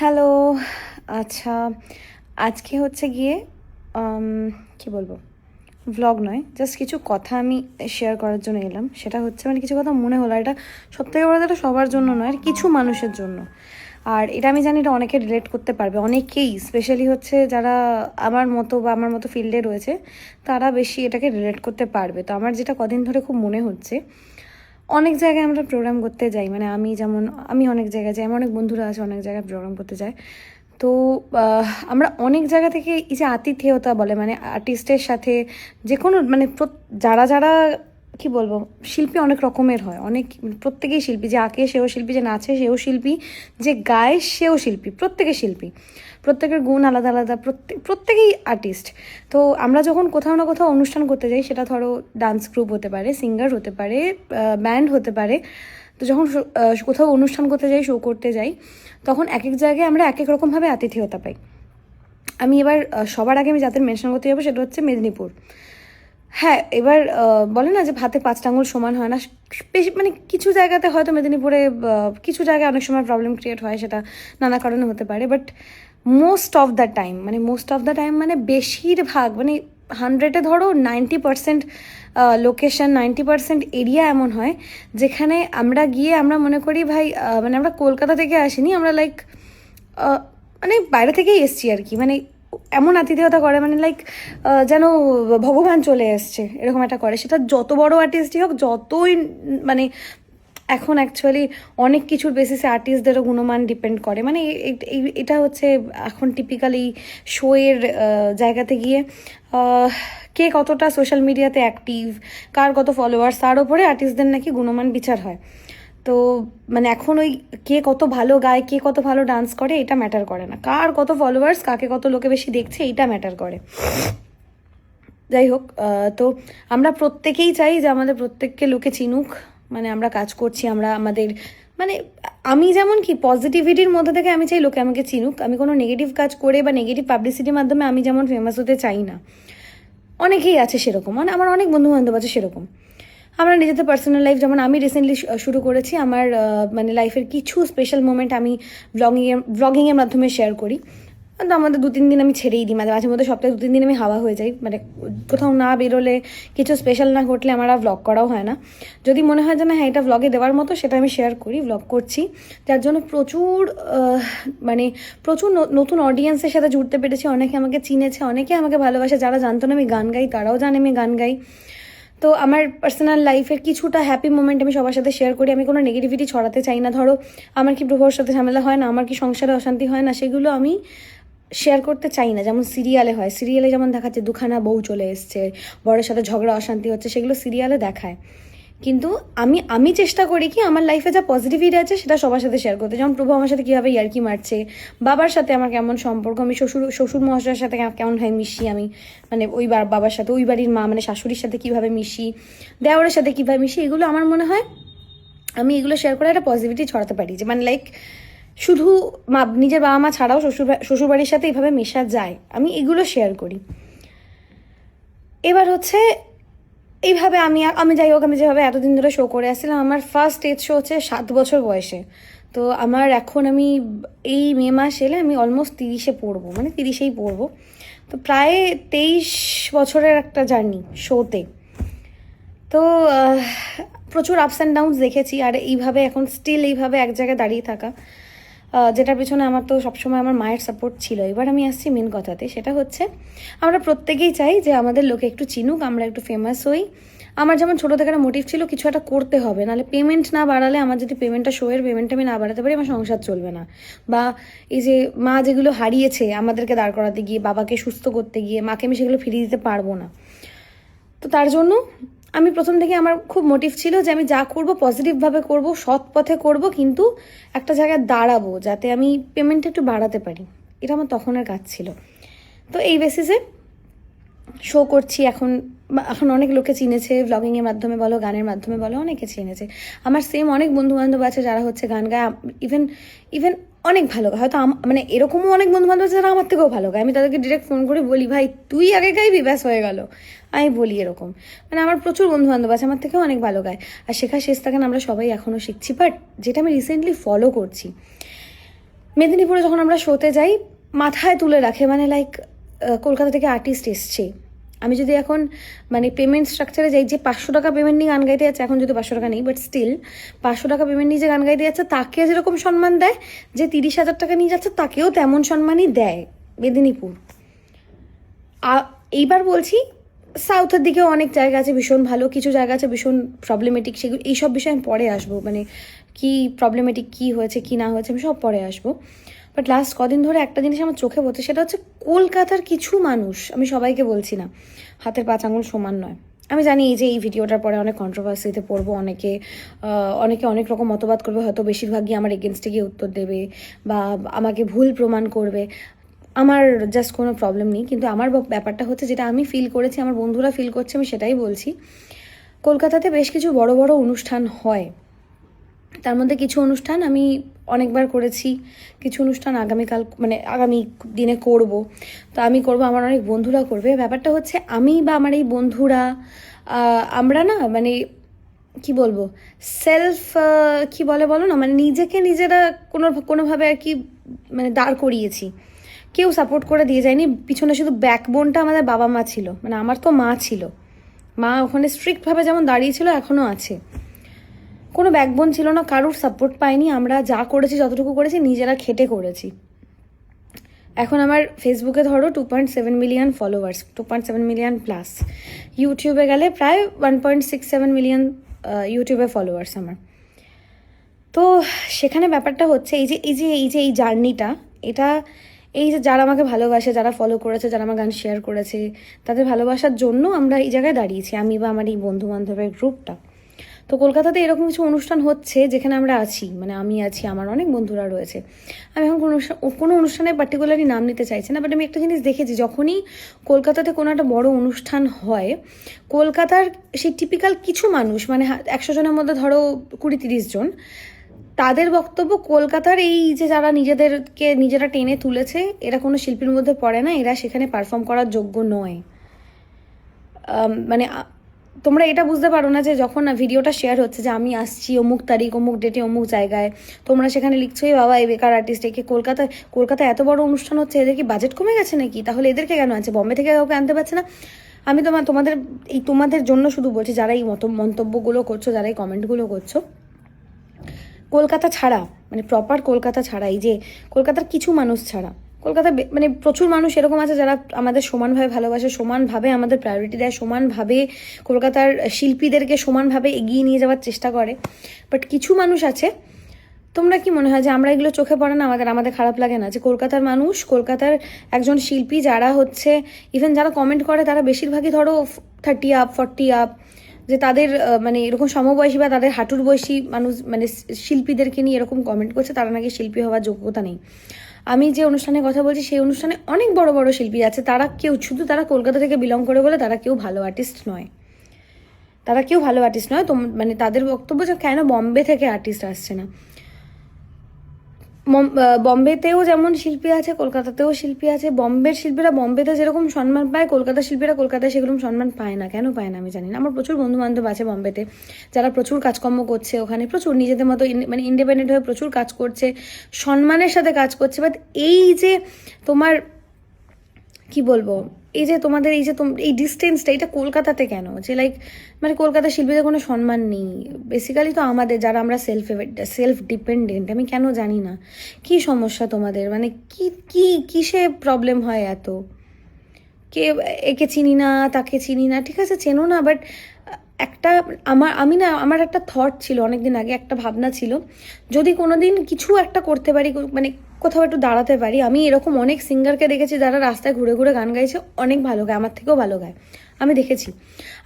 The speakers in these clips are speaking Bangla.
হ্যালো আচ্ছা আজকে হচ্ছে গিয়ে কি বলব ভ্লগ নয় জাস্ট কিছু কথা আমি শেয়ার করার জন্য এলাম। সেটা হচ্ছে মানে কিছু কথা মনে হলো এটা সব থেকে বড় এটা সবার জন্য নয়, আর কিছু মানুষের জন্য। আর এটা আমি জানি এটা অনেকে রিলেট করতে পারবে, অনেকেই স্পেশালি হচ্ছে যারা আমার মতো বা আমার মতো ফিল্ডে রয়েছে, তারা বেশি এটাকে রিলেট করতে পারবে। তো আমার যেটা কদিন ধরে খুব মনে হচ্ছে অনেক জায়গায় আমরা প্রোগ্রাম করতে যাই মানে আমি যেমন, আমি অনেক জায়গায় যাই, আমার অনেক বন্ধুরা আছে অনেক জায়গায় প্রোগ্রাম করতে যাই তো আমরা অনেক জায়গা থেকে এই যে আতিথেয়তা বলে মানে আর্টিস্টের সাথে যে কোনো মানে যারা যারা কি বলব, শিল্পী অনেক রকমের হয়, অনেক, প্রত্যেকেই শিল্পী, যে আঁকে সেও শিল্পী, যে নাচে সেও শিল্পী, যে গায় সেও শিল্পী, প্রত্যেকে শিল্পী, প্রত্যেকের গুণ আলাদা আলাদা প্রত্যেক প্রত্যেকেই আর্টিস্ট তো আমরা যখন কোথাও না কোথাও অনুষ্ঠান করতে যাই, সেটা ধরো ডান্স গ্রুপ হতে পারে সিঙ্গার হতে পারে ব্যান্ড হতে পারে, তো যখন কোথাও অনুষ্ঠান করতে যাই শো করতে যাই, তখন এক এক জায়গায় আমরা এক এক রকমভাবে আতিথেয়তা পাই। আমি এবার সবার আগে আমি যাদের মেনশন করতে যাব, সেটা হচ্ছে মেদিনীপুর। হ্যাঁ এবার বলে না যে ভাতে পাঁচটা আঙুল সমান হয় না। বেশি মানে কিছু জায়গাতে হয়তো মেদিনীপুরে কিছু জায়গায় অনেক সময় প্রবলেম ক্রিয়েট হয়, সেটা নানা কারণে হতে পারে। But most of the time মানে মোস্ট অফ দ্য টাইম মানে বেশিরভাগ মানে হান্ড্রেডে ধরো ninety percent location ninety percent area এমন হয়, যেখানে আমরা গিয়ে আমরা মনে করি ভাই মানে আমরা কলকাতা থেকে আসিনি, আমরা লাইক মানে বাইরে থেকেই এসছি আর কি। মানে এমন আতিথেয়তা করে মানে লাইক যেন ভগবান চলে এসছে, এরকম একটা করে। সেটা যত বড় আর্টিস্টই হোক, যতই মানে এখন অ্যাকচুয়ালি অনেক কিছুর বেসিসে আর্টিস্টদেরও গুণমান ডিপেন্ড করে। মানে এটা হচ্ছে এখন টিপিক্যালি শোয়ের জায়গাতে গিয়ে কে কতটা সোশ্যাল মিডিয়াতে অ্যাক্টিভ কার কত ফলোয়ার্স তার ওপরে আর্টিস্টদের নাকি গুণমান বিচার হয়। তো মানে এখন ওই কে কত ভালো গায়, কে কত ভালো ডান্স করে, এটা ম্যাটার করে না। কার কত ফলোয়ার্স কাকে কত লোকে বেশি দেখছে এইটা ম্যাটার করে। যাই হোক তো আমরা প্রত্যেকেই চাই যে আমাদের প্রত্যেককে লোকে চিনুক। মানে আমরা কাজ করছি, আমরা আমাদের মানে আমি যেমন কি পজিটিভিটির মধ্যে থেকে আমি চাই লোকে আমাকে চিনুক। আমি কোনো নেগেটিভ কাজ করে বা নেগেটিভ পাবলিসিটির মাধ্যমে আমি যেমন ফেমাস হতে চাই না। অনেকেই আছে সেরকম। মানে আমার অনেক বন্ধু বান্ধব আছে সেরকম। আমরা নিজেদের পার্সোনাল লাইফ যেমন আমি রিসেন্টলি শুরু করেছি, আমার মানে লাইফের কিছু স্পেশাল মোমেন্ট আমি ব্লগিংয়ের ব্লগিংয়ের মাধ্যমে শেয়ার করি। তো আমাদের দু তিন দিন আমি ছেড়েই দিই মানে মাঝে মধ্যে সপ্তাহে দু তিন দিন আমি হাওয়া হয়ে যাই। মানে কোথাও না বেরোলে কিছু স্পেশাল না ঘটলে আমার আর ব্লগ করাও হয় না। যদি মনে হয় যে না হ্যাঁ এটা ব্লগে দেওয়ার মতো, সেটা আমি শেয়ার করি ব্লগ করছি। যার জন্য প্রচুর মানে প্রচুর নতুন অডিয়েন্সের সাথে জুড়তে পেরেছি। অনেকে আমাকে চিনেছে, অনেকে আমাকে ভালোবাসে। যারা জানতো না আমি গান গাই, তারাও জানে আমি গান গাই। তো আমার পার্সোনাল লাইফের কিছুটা হ্যাপি মোমেন্ট আমি সবার সাথে শেয়ার করি। আমি কোনো নেগেটিভিটি ছড়াতে চাই না। ধরো, আমার কি প্রভুর সাথে ঝামেলা হয় না, আমার কি সংসারে অশান্তি হয় না, সেগুলো আমি শেয়ার করতে চাই না। যেমন সিরিয়ালে হয়। সিরিয়ালে যেমন দেখাচ্ছে, দুখানা বউ চলে এসছে বড়ের সাথে ঝগড়া, অশান্তি হচ্ছে, সেগুলো সিরিয়ালে দেখায়। কিন্তু আমি আমি চেষ্টা করি কি আমার লাইফে যা পজিটিভিটি আছে সেটা সবার সাথে শেয়ার করতে। যেমন প্রভু আমার সাথে কীভাবে ইয়ার্কি মারছে, বাবার সাথে আমার কেমন সম্পর্ক, আমি শ্বশুর শ্বশুর মহাশয়ের সাথে কেমন ভাবে মিশি আমি মানে ওই বাবার সাথে, ওই বাড়ির মা মানে শাশুড়ির সাথে কীভাবে মিশি দেওয়ারের সাথে কীভাবে মিশি, এগুলো আমার মনে হয় আমি এগুলো শেয়ার করে একটা পজিটিভিটি ছড়াতে পারি। যে মানে লাইক শুধু মা, নিজের বাবা মা ছাড়াও শ্বশুর শ্বশুরবাড়ির সাথে এইভাবে মেশা যায়, আমি এগুলো শেয়ার করি। এবার হচ্ছে এইভাবে আমি আমি যাই হোক, আমি যেভাবে এতদিন ধরে শো করে আসছিলাম, আমার ফার্স্ট স্টেজ শো হচ্ছে সাত বছর বয়সে। তো আমার এখন আমি এই মে মাস এলে আমি অলমোস্ট তিরিশে পড়ব মানে তিরিশেই পড়ব। তো প্রায় তেইশ বছরের একটা জার্নি শোতে তো। প্রচুর আপস অ্যান্ড ডাউনস দেখেছি, আর এইভাবে এখন স্টিল এইভাবে এক জায়গায় দাঁড়িয়ে থাকা। যেটার পেছনে আমার তো সবসময় আমার মায়ের সাপোর্ট ছিল। এবার আমি আসছি মেন কথাতে, সেটা হচ্ছে আমরা প্রত্যেকেই চাই যে আমাদের লোকে একটু চিনুক, আমরা একটু ফেমাস হই। আমার যেমন ছোটো থেকে একটা মোটিভ ছিল, কিছু একটা করতে হবে, নাহলে পেমেন্ট না বাড়ালে আমার যদি পেমেন্টটা শোয়ের পেমেন্টটা আমি না বাড়াতে পারি, আমার সংসার চলবে না। বা এই যে মা যেগুলো হারিয়েছে আমাদেরকে দাঁড় করাতে গিয়ে, বাবাকে সুস্থ করতে গিয়ে, মাকে আমি সেগুলো ফিরিয়ে দিতে পারব না। তো তার জন্য আমি প্রথম থেকে আমার খুব মোটিভ ছিল যে আমি যা করব পজিটিভভাবে করব, সৎ পথে করব, কিন্তু একটা জায়গায় দাঁড়াবো যাতে আমি পেমেন্টটা একটু বাড়াতে পারি। এটা আমার তখনের কাজ ছিল। তো এই বেসিসে শো করছি। এখন এখন অনেক লোকে চিনেছে ব্লগিংয়ের মাধ্যমে বলো, গানের মাধ্যমে বলো, অনেকে চিনেছে। আমার সেম অনেক বন্ধু বান্ধব আছে যারা হচ্ছে গান গায়। ইভেন ইভেন অনেক ভালো গায়। হয়তো মানে এরকমও অনেক বন্ধু বান্ধব আছে যারা আমার থেকেও ভালো গায়। আমি তাদেরকে ডিরেক্ট ফোন করে বলি, ভাই, তুই আগে গাইবি? ব্যাস, হয়ে গেল। আমি বলি এরকম। মানে আমার প্রচুর বন্ধু বান্ধব আছে, আমার থেকেও অনেক ভালো গায়। আর শেখা শেষ থাকেন আমরা সবাই এখনও শিখছি বাট যেটা আমি রিসেন্টলি ফলো করছি। মেদিনীপুরে যখন আমরা শোতে যাই, মাথায় তুলে রাখে মানে লাইক কলকাতা থেকে আর্টিস্ট এসছে। আমি যদি এখন মানে পেমেন্ট স্ট্রাকচারে যাই, যে পাঁচশো টাকা পেমেন্ট নিয়ে গান গাইতে যাচ্ছে, এখন যদি পাঁচশো টাকা নেই বাট স্টিল পাঁচশো টাকা পেমেন্ট নিয়ে যে গান গাইতে যাচ্ছে, তাকে যেরকম সম্মান দেয়, যে তিরিশ হাজার টাকা নিয়ে যাচ্ছে, তাকেও তেমন সম্মানই দেয় মেদিনীপুর। এইবার বলছি সাউথের দিকে অনেক জায়গা আছে ভীষণ ভালো, কিছু জায়গা আছে ভীষণ প্রবলেমেটিক সেগুলো এইসব বিষয়ে আমি পরে আসব মানে কি প্রবলেমেটিক কি হয়েছে, কি না হয়েছে আমি সব পরে আসব। বাট লাস্ট কদিন ধরে একটা জিনিস আমার চোখে পড়ছে, সেটা হচ্ছে কলকাতার কিছু মানুষ, আমি সবাইকে বলছি না, হাতের পাঁচ আঙুল সমান নয়। আমি জানি এই যে এই ভিডিওটার পরে অনেক কন্ট্রোভার্সিতে পড়ব, অনেকে অনেকে অনেক রকম মতবাদ করবে, হয়তো বেশিরভাগই আমার এগেনস্টে গিয়ে উত্তর দেবে বা আমাকে ভুল প্রমাণ করবে। আমার জাস্ট কোনো প্রবলেম নেই, কিন্তু আমার ব্যাপারটা হচ্ছে যেটা আমি ফিল করেছি, আমার বন্ধুরা ফিল করছে, আমি সেটাই বলছি। কলকাতাতে বেশ কিছু বড় বড় অনুষ্ঠান হয়। তার মধ্যে কিছু অনুষ্ঠান আমি অনেকবার করেছি, কিছু অনুষ্ঠান আগামীকাল মানে আগামী দিনে করব। তো আমি করব, আমার অনেক বন্ধুরা করবে। ব্যাপারটা হচ্ছে আমি বা আমার এই বন্ধুরা আমরা না মানে কি বলব সেলফ কি বলে বলো না মানে নিজেকে নিজেরা কোনো, কোনোভাবে আর কি মানে দাঁড় করিয়েছি। কেউ সাপোর্ট করে দিয়ে যায়নি। পিছনে শুধু ব্যাকবোনটা আমাদের বাবা মা ছিল। মানে আমার তো মা ছিল। মা ওখানে স্ট্রিক্টভাবে যেমন দাঁড়িয়েছিল এখনও আছে। কোনো ব্যাকবোন ছিল না, কারোর সাপোর্ট পাইনি। আমরা যা করেছি, যতটুকু করেছি, নিজেরা খেটে করেছি। এখন আমার ফেসবুকে ধরো two point seven million followers two point seven million plus ইউটিউবে গেলে প্রায় one point six seven million ইউটিউবে ফলোয়ার্স আমার। তো সেখানে ব্যাপারটা হচ্ছে, এই যে এই যে এই যে, এই জার্নিটা এটা এই যে যারা আমাকে ভালোবাসে, যারা ফলো করেছে, যারা আমার গান শেয়ার করেছে, তাদের ভালোবাসার জন্য আমরা এই জায়গায় দাঁড়িয়েছি, আমি বা আমার এই বন্ধু বান্ধবের গ্রুপটা তো কলকাতাতে এরকম কিছু অনুষ্ঠান হচ্ছে যেখানে আমরা আছি মানে আমি আছি, আমার অনেক বন্ধুরা রয়েছে। আমি এখন কোনো কোনো অনুষ্ঠানে পার্টিকুলারলি নাম নিতে চাইছি না বাট আমি একটা জিনিস দেখেছি, যখনই কলকাতাতে কোনো একটা বড় অনুষ্ঠান হয়, কলকাতার সেই টিপিক্যাল কিছু মানুষ মানে একশো জনের মধ্যে ধরো কুড়ি তিরিশ জন তাদের বক্তব্য কলকাতার এই যে যারা নিজেদেরকে নিজেরা টেনে তুলেছে, এরা কোনো শিল্পীর মধ্যে পড়ে না, এরা সেখানে পারফর্ম করার যোগ্য নয়। মানে তোমরা এটা বুঝতে পারো না যে যখন না ভিডিওটা শেয়ার হচ্ছে যে আমি আসছি অমুক তারিখ, অমুক ডেটে অমুক জায়গায়, তোমরা সেখানে লিখছো বাবা এই বেকার আর্টিস্ট একে কলকাতায় কলকাতায় এত বড় অনুষ্ঠান হচ্ছে, এদের কি বাজেট কমে গেছে নাকি? তাহলে এদেরকে কেন আছে বম্বে থেকে কাউকে আনতে পারছে না? আমি তোমার তোমাদের, এই তোমাদের জন্য শুধু বলছি, যারা এই মত, মন্তব্যগুলো করছ, যারা এই কমেন্টগুলো করছ কলকাতা ছাড়া মানে প্রপার কলকাতা ছাড়া, এই যে কলকাতার কিছু মানুষ ছাড়া। কলকাতা মানে প্রচুর মানুষ এরকম আছে যারা আমাদের সমানভাবে ভালোবাসে, সমানভাবে আমাদের প্রায়োরিটি দেয়, সমানভাবে কলকাতার শিল্পীদেরকে সমানভাবে এগিয়ে নিয়ে যাওয়ার চেষ্টা করে। বাট কিছু মানুষ আছে, তোমরা কি মনে হয় যে আমরা এগুলো চোখে পড়ে না? আমাদের আমাদের খারাপ লাগে না যে কলকাতার মানুষ, কলকাতার একজন শিল্পী যারা হচ্ছে ইভেন যারা কমেন্ট করে তারা বেশিরভাগই ধরো থার্টি আপ ফর্টি আপ যে তাদের মানে এরকম সমবয়সী বা তাদের হাঁটুর বয়সী মানুষ মানে শিল্পীদেরকে নিয়ে এরকম কমেন্ট করছে, তারা নাকি শিল্পী হওয়ার যোগ্যতা নেই। আমি যে অনুষ্ঠানের কথা বলছি, সেই অনুষ্ঠানে অনেক বড় বড় শিল্পী আছে। তারা কেউ, শুধু তারা কলকাতা থেকে বিলং করে বলে তারা কেউ ভালো আর্টিস্ট নয়। তারা কেউ ভালো আর্টিস্ট নয়। তো মানে তাদের বক্তব্য যে কেন বম্বে থেকে আর্টিস্ট আসছে না? বম্বেতেও যেমন শিল্পী আছে, কলকাতাতেও শিল্পী আছে, বম্বের শিল্পীরা বম্বেতে যেরকম সম্মান পায়, কলকাতার শিল্পীরা কলকাতায় সেরকম সম্মান পায় না। কেন পায় না আমি জানি না। আমার প্রচুর বন্ধু বান্ধব আছে বম্বেতে, যারা প্রচুর কাজকর্ম করছে ওখানে, প্রচুর নিজেদের মতো মানে ইন্ডিপেন্ডেন্ট হয়ে প্রচুর কাজ করছে, সম্মানের সাথে কাজ করছে। বাট এই যে তোমার কি বলব? এই যে তোমাদের, এই যে এই ডিস্টেন্সটা এটা কলকাতাতে কেন? যে লাইক মানে কলকাতার শিল্পীদের কোনো সম্মান নেই। বেসিক্যালি তো আমাদের, যারা আমরা সেলফ সেলফ ডিপেন্ডেন্ট আমি কেন জানি না। কি সমস্যা তোমাদের? মানে কি কি, কিসে প্রবলেম হয় এত? কে, একে চিনি না, তাকে চিনি না, ঠিক আছে, চেনো না বাট একটা, আমার, আমি না, আমার একটা থট ছিল অনেকদিন আগে, একটা ভাবনা ছিল। যদি কোনো দিন কিছু একটা করতে পারি মানে কোথাও একটু দাঁড়াতে পারি। আমি এরকম অনেক সিঙ্গারকে দেখেছি যারা রাস্তায় ঘুরে ঘুরে গান গাইছে, অনেক ভালো গায়, আমার থেকেও ভালো গায়। আমি দেখেছি।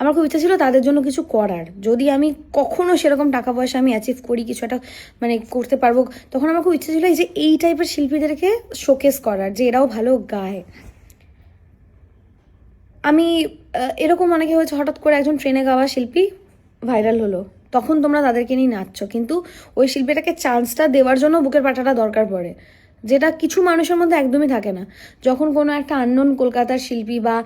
আমার খুব ইচ্ছা ছিল তাদের জন্য কিছু করার। যদি আমি কখনো সেরকম টাকা পয়সা আমি অ্যাচিভ করি, কিছু একটা মানে করতে পারব, তখন আমার খুব ইচ্ছা ছিল এই যে এই টাইপের শিল্পীদেরকে শোকেস করার, যে এরাও ভালো গায়। আমি এরকম অনেকে হয়েছে, হঠাৎ করে একজন ট্রেনে গাওয়া শিল্পী ভাইরাল হলো। তখন তোমরা তাদেরকে নিয়ে নাচছো, কিন্তু ওই শিল্পীটাকে চান্সটা দেওয়ার জন্য বুকের পাটাটা দরকার পড়ে। যেটা কিছু মানুষের মধ্যে একদমই থাকে না। যখন কোনো একটা আননোন কলকাতার শিল্পী বা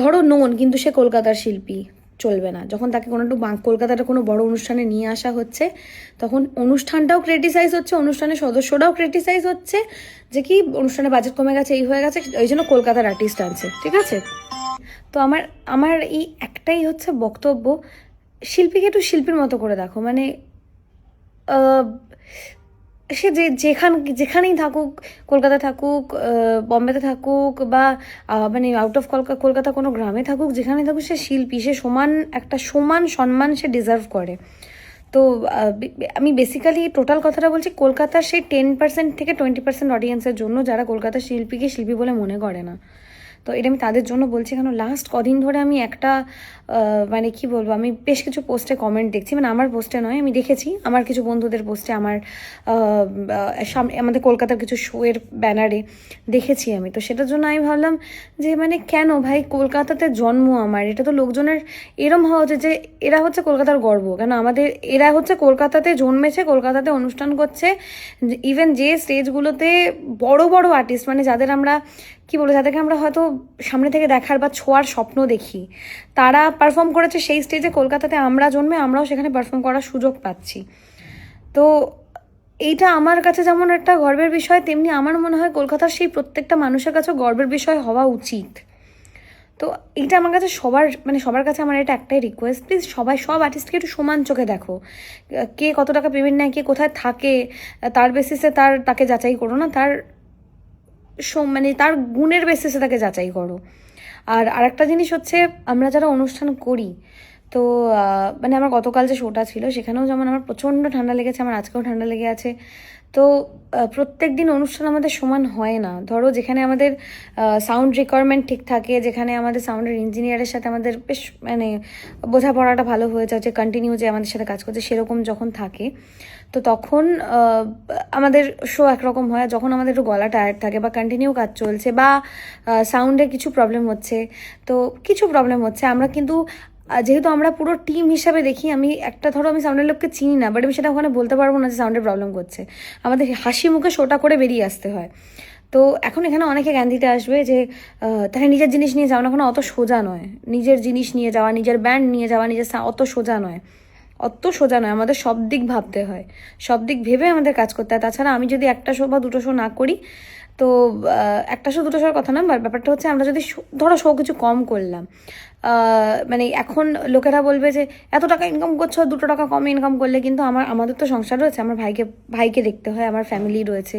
ধরো নোন কিন্তু সে কলকাতার শিল্পী চলবে না। যখন তাকে কোনো একটু কলকাতাটা কোনো বড় অনুষ্ঠানে নিয়ে আসা হচ্ছে, তখন অনুষ্ঠানটাও ক্রিটিসাইজ হচ্ছে, অনুষ্ঠানের সদস্যরাও ক্রিটিসাইজ হচ্ছে যে কি অনুষ্ঠানে বাজেট কমে গেছে, এই হয়ে গেছে ওই জন্য কলকাতার আর্টিস্ট আনছে, ঠিক আছে? তো আমার আমার এই একটাই হচ্ছে বক্তব্য, শিল্পীকে একটু শিল্পীর মতো করে দেখো। মানে সে যে যেখান, যেখানেই থাকুক কলকাতা থাকুক বম্বেতে থাকুক বা মানে আউট অফ কলকাতা কলকাতা কোনো গ্রামে থাকুক যেখানে থাকুক সে শিল্পী, সে সমান, একটা সমান সম্মান সে ডিজার্ভ করে। তো আমি বেসিক্যালি টোটাল কথাটা বলছি, কলকাতার সেই টেন পার্সেন্ট থেকে টোয়েন্টি পার্সেন্ট অডিয়েন্সের জন্য যারা কলকাতার শিল্পীকে শিল্পী বলে মনে করে না। তো এটা আমি তাদের জন্য বলছি, কেন লাস্ট কদিন ধরে আমি একটা মানে কি বলব, আমি বেশ কিছু পোস্টে কমেন্ট দেখছি। মানে আমার পোস্টে নয়, আমি দেখেছি। আমার কিছু বন্ধুদের পোস্টে আমার আমাদের কলকাতার কিছু শোয়ের ব্যানারে দেখেছি আমি। তো সেটার জন্য আমি ভাবলাম যে মানে কেন ভাই, কলকাতাতে জন্ম আমার? এটা তো লোকজনের, এরম হওয়া উচিত যে, এরা হচ্ছে কলকাতার গর্ব। কেন আমাদের, এরা হচ্ছে কলকাতাতে জন্মেছে, কলকাতাতে অনুষ্ঠান করছে। ইভেন যে স্টেজগুলোতে বড় বড় আর্টিস্ট মানে যাদের আমরা, কি বলব, যাদেরকে আমরা হয়তো সামনে থেকে দেখার বা ছোঁয়ার স্বপ্ন দেখি, তারা পারফর্ম করেছে সেই স্টেজে কলকাতাতে আমরা জন্মে আমরাও সেখানে পারফর্ম করার সুযোগ পাচ্ছি। তো এইটা আমার কাছে যেমন একটা গর্বের বিষয়, তেমনি আমার মনে হয় কলকাতার সেই প্রত্যেকটা মানুষের কাছেও গর্বের বিষয় হওয়া উচিত। তো এইটা আমার কাছে সবার মানে সবার কাছে আমার এটা একটাই রিকোয়েস্ট প্লিজ সবাই, সব আর্টিস্টকে একটু সমান চোখে দেখো। কে কত টাকা পেমেন্ট নেয়, কে কোথায় থাকে, তার বেসিসে তার, তাকে যাচাই করো না, তার মানে তার গুণের বেসিসে তাকে যাচাই করো। আর আরেকটা জিনিস হচ্ছে, আমরা যারা অনুষ্ঠান করি, তো মানে আমার গতকাল যে শোটা ছিল, সেখানেও যেমন আমার প্রচণ্ড ঠান্ডা লেগেছে, আমার আজকেও ঠান্ডা লেগে আছে। তো প্রত্যেক দিন অনুষ্ঠান আমাদের সমান হয় না। ধরো, যেখানে আমাদের সাউন্ড রিকোয়ারমেন্ট ঠিক থাকে, যেখানে আমাদের সাউন্ডের ইঞ্জিনিয়ারের সাথে আমাদের বেশ মানে বোঝাপড়াটা ভালো হয়ে যাচ্ছে কন্টিনিউ যে আমাদের সাথে কাজ করছে, সেরকম যখন থাকে। তো তখন আমাদের শো একরকম হয়, যখন আমাদের একটু গলা টায়ার্ড থাকে বা কন্টিনিউ কাজ চলছে বা সাউন্ডে কিছু প্রবলেম হচ্ছে, তো কিছু প্রবলেম হচ্ছে। আমরা কিন্তু যেহেতু আমরা পুরো টিম হিসাবে দেখি, আমি একটা ধরো আমি সাউন্ডের লোককে চিনি না বাট আমি সেটা ওখানে বলতে পারব না যে সাউন্ডের প্রবলেম করছে। আমাদের হাসি মুখে শোটা করে বেরিয়ে আসতে হয়। তো এখন এখানে অনেকে জ্ঞান দিতে আসবে যে তাহলে নিজের জিনিস নিয়ে যাওয়া না কোনো অত সোজা নয়। নিজের জিনিস নিয়ে যাওয়া, নিজের ব্যান্ড নিয়ে যাওয়া, নিজের অত সোজা নয়। অত সোজা নয় আমাদের সব দিক ভাবতে হয়। সব দিক ভেবে আমাদের কাজ করতে হয়। তাছাড়া আমি যদি একটা শো বা দুটো শো না করি তো একটা শো দুটো শোর কথা না ব্যাপারটা হচ্ছে আমরা যদি ধরো শো কিছু কম করলাম মানে এখন লোকেরা বলবে যে এত টাকা ইনকাম করছ দুটো টাকা কম ইনকাম করলে কিন্তু আমার আমাদের তো সংসার রয়েছে আমার ভাইকে ভাইকে দেখতে হয় আমার ফ্যামিলি রয়েছে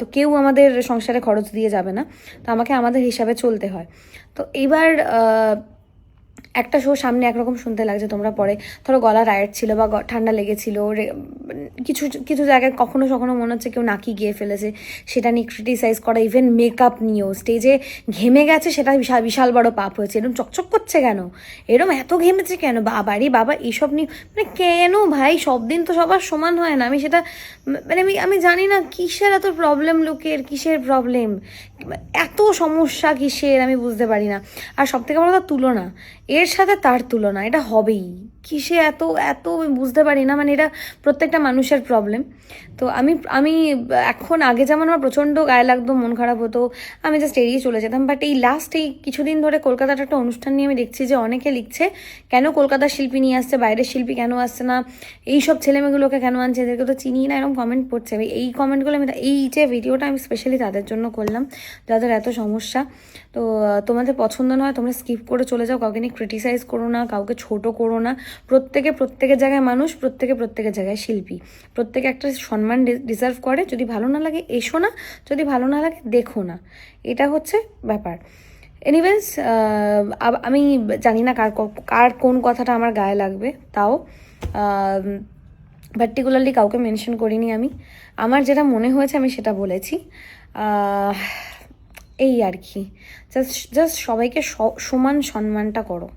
তো কেউ আমাদের সংসারে খরচ দিয়ে যাবে না। তো আমাকে আমাদের হিসাবে চলতে হয়। তো এইবার আহ, একটা শো সামনে একরকম শুনতে লাগছে তোমরা পরে। ধরো গলা রায়েট ছিল বা ঠান্ডা লেগেছিল কিছু কিছু জায়গায় কখনো কখনো মনে হচ্ছে কেউ নাকি গিয়ে ফেলেছে। সেটা নিয়ে ক্রিটিসাইজ করা ইভেন মেকআপ নিয়েও। স্টেজে ঘেমে গেছে, সেটা বিশাল বিশাল বড় পাপ হয়েছে। এরকম চকচক করছে কেন? এরকম এত ঘেমেছে কেন? বাবারি বাবা এইসব নিয়ে মানে কেন ভাই? সব দিন তো সবার সমান হয় না। আমি সেটা মানে আমি আমি জানি না কিসের এত প্রবলেম লোকের, কিসের প্রবলেম এত সমস্যা কিসের আমি বুঝতে পারি না। আর সব থেকে বড় কথা তুলনা। এর সাথে তার তুলনা, এটা হবেই। কিসে এত এত আমি বুঝতে পারি না। মানে এটা প্রত্যেকটা মানুষের প্রবলেম তো আমি আমি এখন আগে যেমন আমার প্রচণ্ড গায়ে লাগতো, মন খারাপ হতো, আমি জাস্ট এড়িয়ে চলে যেতাম। বাট এই লাস্ট এই কিছুদিন ধরে কলকাতার একটা অনুষ্ঠান নিয়ে আমি দেখছি যে অনেকে লিখছে, কেন কলকাতার শিল্পী নিয়ে আসছে, বাইরের শিল্পী কেন আসছে না? এই সব ছেলেমেয়েগুলোকে কেন আনছে? এদেরকে তো চিনি না। এরকম কমেন্ট পড়ছে। এই কমেন্টগুলো আমি এই যে ভিডিওটা আমি স্পেশালি তাদের জন্য করলাম, যাদের এত সমস্যা। তো তোমাদের পছন্দ নয় তোমরা স্কিপ করে চলে যাও। কাউকে নিয়ে ক্রিটিসাইজ করো না, কাউকে ছোট করো না। প্রত্যেকে প্রত্যেকের জায়গায় মানুষ, প্রত্যেকে প্রত্যেকের জায়গায় শিল্পী। প্রত্যেকে একটা সম্মান ডিজার্ভ করে। যদি ভালো না লাগে, এসো না। যদি ভালো না লাগে, দেখো না। এটা হচ্ছে ব্যাপার। এনিওয়েজ আমি জানি না কার কার কোন কথাটা আমার গায়ে লাগবে, তাও পার্টিকুলারলি কাউকে মেনশন করিনি আমি। আমার যেটা মনে হয়েছে, আমি সেটা বলেছি। এই আর কি। জাস্ট জাস্ট সবাইকে সমান সম্মানটা করো।